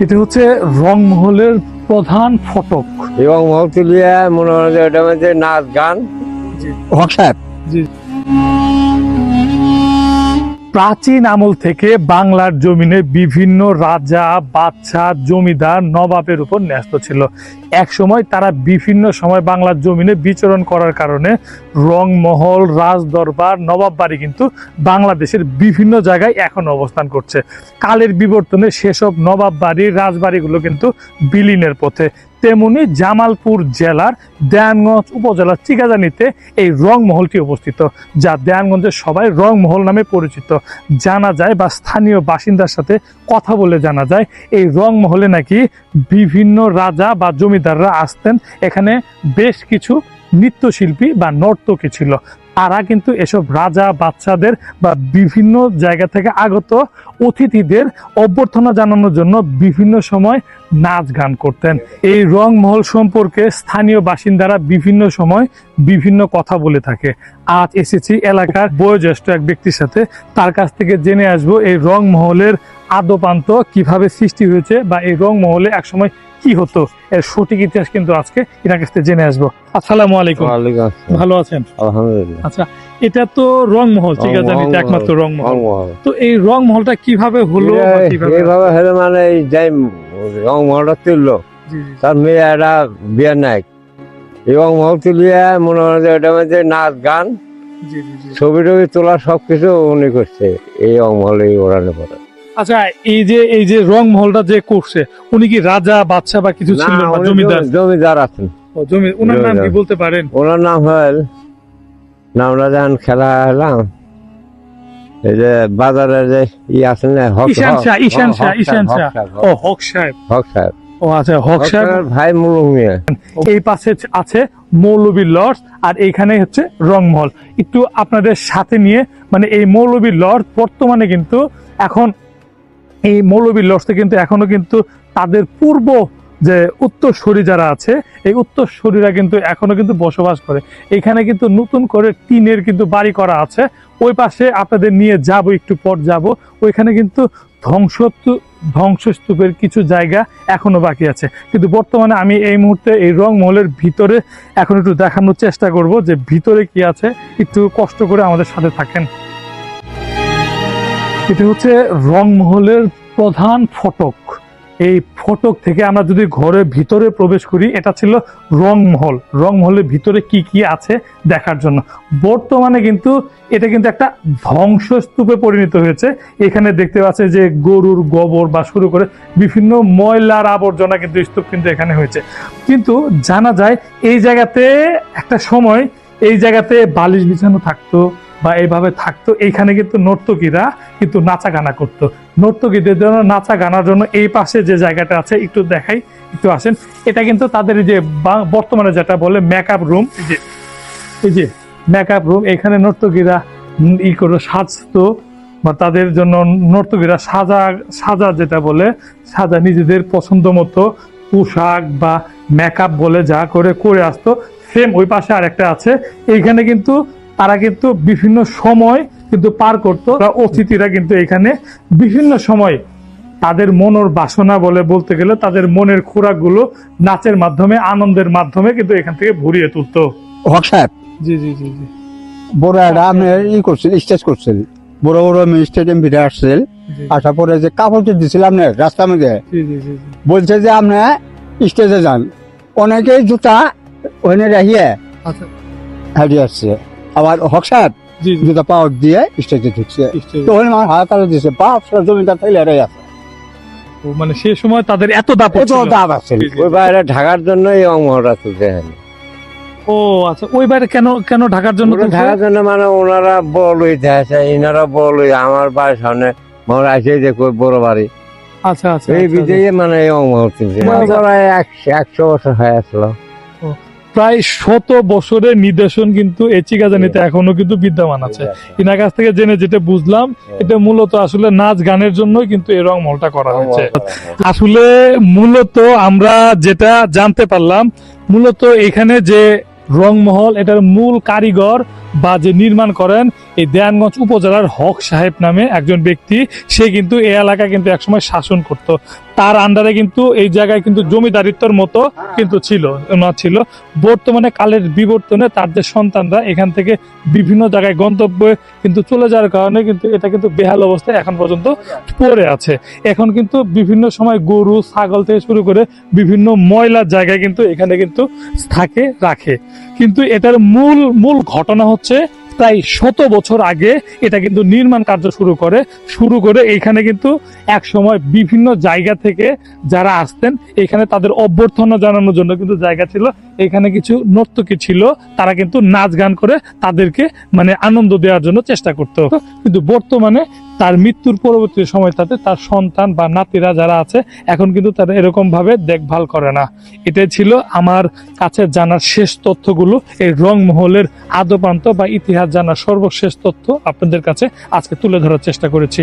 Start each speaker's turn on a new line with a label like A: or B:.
A: এটা হচ্ছে রংমহলের প্রধান ফটক।
B: এবং মহতুলিয়া মনে হয় মধ্যে নাচ গান।
C: হক সাহেব।
A: প্রাচীন আমল থেকে বাংলার জমিনে বিভিন্ন রাজা, বাদশাহ, জমিদার নবাবের উপর ন্যস্ত ছিল। এক সময় তারা বিভিন্ন সময় বাংলার জমিনে বিচরণ করার কারণে রংমহল, রাজদরবার নবাব বাড়ি কিন্তু বাংলাদেশের বিভিন্ন জায়গায় এখন অবস্থান করছে। কালের বিবর্তনে সেসব নবাব বাড়ি রাজবাড়িগুলো কিন্তু বিলীনের পথে। তেমনি জামালপুর জেলার দেয়ানগঞ্জ উপজেলার চিকাজানিতে এই রংমহলটি অবস্থিত, যা দেয়ানগঞ্জের সবাই রংমহল নামে পরিচিত। জানা যায় বা স্থানীয় বাসিন্দার সাথে কথা বলে জানা যায়, এই রংমহলে নাকি বিভিন্ন রাজা বা জমিদাররা আসতেন। এখানে বেশ কিছু নৃত্যশিল্পী বা নর্তকী ছিল। তারা কিন্তু এসব রাজা বাচ্চাদের বা বিভিন্ন জায়গা থেকে আগত অতিথিদের অভ্যর্থনা জানানোর জন্য বিভিন্ন সময় নাচ গান করতেন। এই রংমহল সম্পর্কে স্থানীয় বাসিন্দারা বিভিন্ন সময় বিভিন্ন কথা বলে থাকে। আজ এসেছি এলাকার বয়োজ্যেষ্ঠ এক ব্যক্তির সাথে। তার কাছ থেকে জেনে আসব এই রংমহলের আদপান্ত কীভাবে সৃষ্টি হয়েছে বা এই রংমহলে একসময় কি হতো? এর সঠিক ইতিহাস কিন্তু আজকে এনার কাছ থেকে জেনে আসব। আসসালামু আলাইকুম। ভালো আছেন?
B: আলহামদুলিল্লাহ।
A: আচ্ছা এটা তো রংমহল ঠিক আছে জানি একমাত্র রংমহল।
B: রংমহল।
A: তো এই রংমহলটা কীভাবে হলো
B: এইভাবে হলে মানে এই যাই রংমহলটা তুললো। তার মেয়ে একটা বিয়ে নাই এবং মহল তুলিয়া মনে হয় যে ওটার মধ্যে নাচ গান। ছবি টবি তোলা সবকিছু উনি করছে। এই রংমহলে ওড়ানো পরে
A: আচ্ছা এই যে এই যে রং মহলটা যে করছে উনি কি রাজা বাদশা বা কিছু
B: না,
A: ছিল বা জমিদার?
B: জমিদার আছেন।
A: ও, জমি ওনার নাম কি বলতে পারেন?
B: ওনার নাম হল নামটা যখন খেলা হলাম এই যে বাজারে যে ই আছে না হক
A: ঈশান শাহ, ঈশান শাহ, ঈশান শাহ। ও হক সাহেব।
B: হক সাহেব।
A: ও আচ্ছা হক সাহেব।
B: ভাই মুলুক
A: এই পাশে আছে মৌলবী লর্ড আর এইখানে হচ্ছে রংমহল একটু আপনাদের সাথে নিয়ে মানে এই মৌলবী লর্ড বর্তমানে কিন্তু এখন এই মৌলবী লর্ডসে কিন্তু এখনও কিন্তু তাদের পূর্ব যে উত্তরসূরি যারা আছে, এই উত্তরসূরিরা কিন্তু এখনও কিন্তু বসবাস করে। এখানে কিন্তু নতুন করে টিনের কিন্তু বাড়ি করা আছে। ওই পাশে আপনাদের নিয়ে যাব, একটু পর যাব। ওইখানে কিন্তু ধ্বংস ধ্বংসস্তূপের কিছু জায়গা এখনও বাকি আছে। কিন্তু বর্তমানে আমি এই মুহূর্তে এই রংমহলের ভিতরে এখন একটু দেখানোর চেষ্টা করব যে ভিতরে কি আছে। একটু কষ্ট করে আমাদের সাথে থাকেন। এটা হচ্ছে রংমহলের প্রধান ফটক। এই ফটক থেকে আমরা যদি ঘরের ভিতরে প্রবেশ করি, এটা ছিল রংমহল। রংমহলের ভিতরে কি কি আছে দেখার জন্য। বর্তমানে কিন্তু এটা কিন্তু একটা ধ্বংসস্তূপে পরিণত হয়েছে। এখানে দেখতে পাচ্ছে যে গরুর গোবর বা শুরু করে বিভিন্ন ময়লার আবর্জনা কিন্তু স্তূপ কিন্তু এখানে হয়েছে। কিন্তু জানা যায় এই জায়গাতে একটা সময় এই জায়গাতে বালিশ বিছানো থাকতো বা এইভাবে থাকতো, এইখানে কিন্তু নর্তকীরা কিন্তু নাচা গানা করতো। নর্তকীদের জন্য নাচা গানার জন্য এই পাশে যে জায়গাটা আছে, একটু দেখাই, একটু আসেন। এটা কিন্তু তাদের যে বর্তমানে যেটা বলে মেকআপ রুম এই যে এই যে মেকআপ রুম এখানে নর্তকীরা ই করে সাজতো, বা তাদের জন্য নর্তকীরা সাজা সাজা যেটা বলে, সাজা নিজেদের পছন্দ মতো পোশাক বা মেকআপ বলে যা করে করে আসতো। সেম ওই পাশে আরেকটা আছে। এইখানে কিন্তু তারা কিন্তু বিভিন্ন সময় কিন্তু পার করতো। অতিথিরা কিন্তু এখানে বিভিন্ন সময় তাদের মনের বাসনা বলে বলতে গেলে তাদের মনের খোরাকগুলো নাচের মাধ্যমে আনন্দের মাধ্যমে কিন্তু এখান থেকে ভরিয়ে তুলতো।
C: হক সাহেব।
A: জি জি জি জি।
C: বড় একটা ই স্টেজ বড় বড় স্টেডিয়াম আসার পরে যে কাপড় রাস্তার মধ্যে। বলছে যে আপনি স্টেজে যান। অনেকেই জুতা ওখানে রাখিয়ে
A: আচ্ছা।
C: হারিয়ে আসছে। আবার হক সাহেব জুতা পাওয়ার দিয়ে স্টেজে ঢুকছে।
A: স্টেজে।
C: তো ওখানে আমার জমিদার রে আছে।
A: ও, মানে সে সময় তাদের এত
C: কত
A: ছিল।
C: দাম আছে।
B: ওই বাইরে ঢাকার জন্য এই তুলতে হয়
A: ও আচ্ছা ওই বাইরে কেন কেন ঢাকার জন্য
B: ঢাকার জন্য মানে ওনারা বড় লইতে আছে এনারা বড় লই আমার বাড়ির সামনে মনে আছে যে কই বড় বাড়ি।
A: আচ্ছা আচ্ছা
B: এই
A: আচ্ছা,
B: বিজয়ী মানে এই তুলছে
A: মানে-
B: একশো একশো বছর হয়ে আসলো।
A: প্রায় শত বছরের নিদর্শন কিন্তু এই চিকাজানিতে এখনও কিন্তু বিদ্যমান আছে। ইনার কাছ থেকে জেনে যেটা বুঝলাম এটা মূলত আসলে নাচ গানের জন্যই কিন্তু এই রংমহলটা করা হয়েছে। আসলে মূলত আমরা যেটা জানতে পারলাম মূলত এখানে যে রংমহল এটার মূল কারিগর বা যে নির্মাণ করেন এই দেয়ানগঞ্জ উপজেলার হক সাহেব নামে একজন ব্যক্তি সে কিন্তু এই এলাকা কিন্তু একসময় শাসন করত। তার আন্ডারে কিন্তু এই জায়গায় কিন্তু জমিদারিত্বর মতো কিন্তু ছিল ওনার ছিল। বর্তমানে কালের বিবর্তনে তার যে সন্তানরা এখান থেকে বিভিন্ন জায়গায় গন্তব্যে কিন্তু চলে যাওয়ার কারণে কিন্তু এটা কিন্তু বেহাল অবস্থায় এখন পর্যন্ত পড়ে আছে। এখন কিন্তু বিভিন্ন সময় গরু, ছাগল থেকে শুরু করে বিভিন্ন ময়লার জায়গায় কিন্তু এখানে কিন্তু থাকে, রাখে। কিন্তু এটার মূল মূল ঘটনা হচ্ছে প্রায় শত বছর আগে এটা কিন্তু নির্মাণ কার্য শুরু করে শুরু করে এখানে কিন্তু এক সময় বিভিন্ন জায়গা থেকে যারা আসতেন, এখানে তাদের অভ্যর্থনা জানানোর জন্য কিন্তু জায়গা ছিল। এখানে কিছু নর্তকী ছিল, তারা কিন্তু নাচ গান করে তাদেরকে মানে আনন্দ দেওয়ার জন্য চেষ্টা করতো। কিন্তু বর্তমানে তার মৃত্যুর পরবর্তী সময় তাতে তার সন্তান বা নাতিরা যারা আছে, এখন কিন্তু তারা এরকমভাবে দেখভাল করে না। এটাই ছিল আমার কাছে জানার শেষ তথ্যগুলো। এই রংমহলের আদপান্ত বা ইতিহাস জানার সর্বশেষ তথ্য আপনাদের কাছে আজকে তুলে ধরার চেষ্টা করেছি।